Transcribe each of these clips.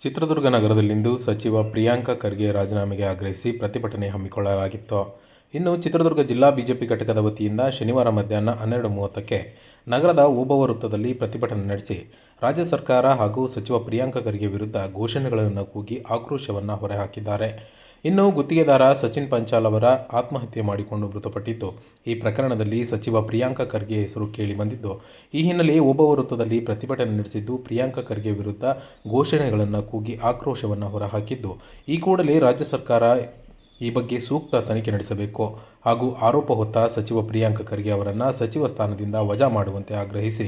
ಚಿತ್ರದುರ್ಗ ನಗರದಲ್ಲಿಂದು ಸಚಿವ ಪ್ರಿಯಾಂಕ ಖರ್ಗೆ ರಾಜೀನಾಮೆಗೆ ಆಗ್ರಹಿಸಿ ಪ್ರತಿಭಟನೆ ಹಮ್ಮಿಕೊಳ್ಳಲಾಗಿತ್ತು. ಇನ್ನು ಚಿತ್ರದುರ್ಗ ಜಿಲ್ಲಾ ಬಿಜೆಪಿ ಘಟಕದ ವತಿಯಿಂದ ಶನಿವಾರ ಮಧ್ಯಾಹ್ನ ಹನ್ನೆರಡು ಮೂವತ್ತಕ್ಕೆ ನಗರದ ಓಬವ ವೃತ್ತದಲ್ಲಿ ಪ್ರತಿಭಟನೆ ನಡೆಸಿ ರಾಜ್ಯ ಸರ್ಕಾರ ಹಾಗೂ ಸಚಿವ ಪ್ರಿಯಾಂಕ ಖರ್ಗೆ ವಿರುದ್ಧ ಘೋಷಣೆಗಳನ್ನು ಕೂಗಿ ಆಕ್ರೋಶವನ್ನು ಹೊರಹಾಕಿದ್ದಾರೆ. ಇನ್ನು ಗುತ್ತಿಗೆದಾರ ಸಚಿನ್ ಪಂಚಾಲ್ ಅವರ ಆತ್ಮಹತ್ಯೆ ಮಾಡಿಕೊಂಡು ಮೃತಪಟ್ಟಿದ್ದು, ಈ ಪ್ರಕರಣದಲ್ಲಿ ಸಚಿವ ಪ್ರಿಯಾಂಕ ಖರ್ಗೆ ಹೆಸರು ಕೇಳಿ ಬಂದಿದ್ದು, ಈ ಹಿನ್ನೆಲೆ ಓಬವ ವೃತ್ತದಲ್ಲಿ ಪ್ರತಿಭಟನೆ ನಡೆಸಿದ್ದು ಪ್ರಿಯಾಂಕ ಖರ್ಗೆ ವಿರುದ್ಧ ಘೋಷಣೆಗಳನ್ನು ಕೂಗಿ ಆಕ್ರೋಶವನ್ನು ಹೊರಹಾಕಿದ್ದು, ಈ ಕೂಡಲೇ ರಾಜ್ಯ ಸರ್ಕಾರ ಈ ಬಗ್ಗೆ ಸೂಕ್ತ ತನಿಖೆ ನಡೆಸಬೇಕು. ಹಾಗೂ ಆರೋಪ ಹೊತ್ತ ಸಚಿವ ಪ್ರಿಯಾಂಕ ಖರ್ಗೆ ಅವರನ್ನು ಸಚಿವ ಸ್ಥಾನದಿಂದ ವಜಾ ಮಾಡುವಂತೆ ಆಗ್ರಹಿಸಿ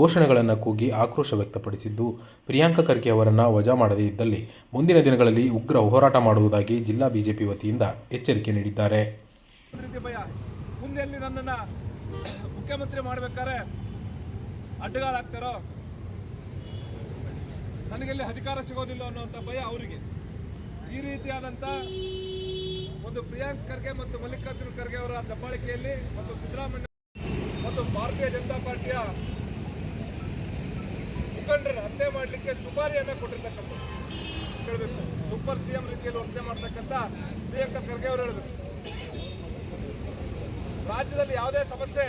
ಘೋಷಣೆಗಳನ್ನು ಕೂಗಿ ಆಕ್ರೋಶ ವ್ಯಕ್ತಪಡಿಸಿದ್ದು, ಪ್ರಿಯಾಂಕ ಖರ್ಗೆ ಅವರನ್ನು ವಜಾ ಮಾಡದೇ ಇದ್ದಲ್ಲಿ ಮುಂದಿನ ದಿನಗಳಲ್ಲಿ ಉಗ್ರ ಹೋರಾಟ ಮಾಡುವುದಾಗಿ ಜಿಲ್ಲಾ ಬಿಜೆಪಿ ವತಿಯಿಂದ ಎಚ್ಚರಿಕೆ ನೀಡಿದ್ದಾರೆ. ಮುಖ್ಯಮಂತ್ರಿ ಮಾಡಬೇಕಾದ್ರೆ ಅಡ್ಡಗಾಲಾಗ್ತಾರೋ ನನಗೆಲ್ಲಿ ಅಧಿಕಾರ ಸಿಗೋದಿಲ್ಲ ಅನ್ನುವಂಥ ಭಯ ಅವರಿಗೆ. ಈ ರೀತಿಯಾದಂಥ ಒಂದು ಪ್ರಿಯಾಂಕ್ ಖರ್ಗೆ ಮತ್ತು ಮಲ್ಲಿಕಾರ್ಜುನ್ ಖರ್ಗೆ ಅವರ ದಬ್ಬಾಳಿಕೆಯಲ್ಲಿ ಮತ್ತು ಸಿದ್ದರಾಮಯ್ಯ ಮತ್ತು ಭಾರತೀಯ ಜನತಾ ಪಾರ್ಟಿಯ ಮುಖಂಡರ ಹತ್ಯೆ ಮಾಡಲಿಕ್ಕೆ ಸುಪಾರಿಯನ್ನ ಕೊಟ್ಟಿರ್ತಕ್ಕಂಥದ್ದು ಹೇಳಬೇಕು ಸೂಪರ್ ಸಿಎಂ ರೀತಿಯಲ್ಲಿ ವರ್ತನೆ ಮಾಡ್ತಕ್ಕಂಥ ಪ್ರಿಯಾಂಕ ಖರ್ಗೆ ಅವರು ಹೇಳಿದ್ರು. ರಾಜ್ಯದಲ್ಲಿ ಯಾವುದೇ ಸಮಸ್ಯೆ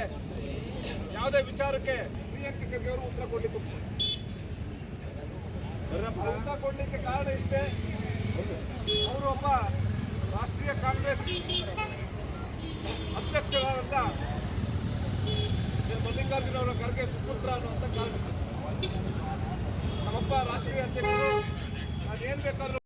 ಯಾವುದೇ ವಿಚಾರಕ್ಕೆ ಪ್ರಿಯಾಂಕ ಖರ್ಗೆ ಅವರು ಉತ್ತರ ಕೊಡ್ಲಿಕ್ಕೆ ಉತ್ತರ ಕೊಡಲಿಕ್ಕೆ ಕಾರಣ ಇಷ್ಟೇ. ಅವರು ಒಬ್ಬ ಕಾಂಗ್ರೆಸ್ ಅಧ್ಯಕ್ಷರಾದಂಥ ಮಲ್ಲಿಕಾರ್ಜುನ ಅವರ ಖರ್ಗೆ ಸುಪುತ್ರ ಅನ್ನುವಂಥ ಕಾರ್ಯಕ್ರಮ. ನಮ್ಮಪ್ಪ ರಾಷ್ಟ್ರೀಯ ಅಧ್ಯಕ್ಷರು ನಾನು ಏನ್ ಬೇಕಾದ್ರೂ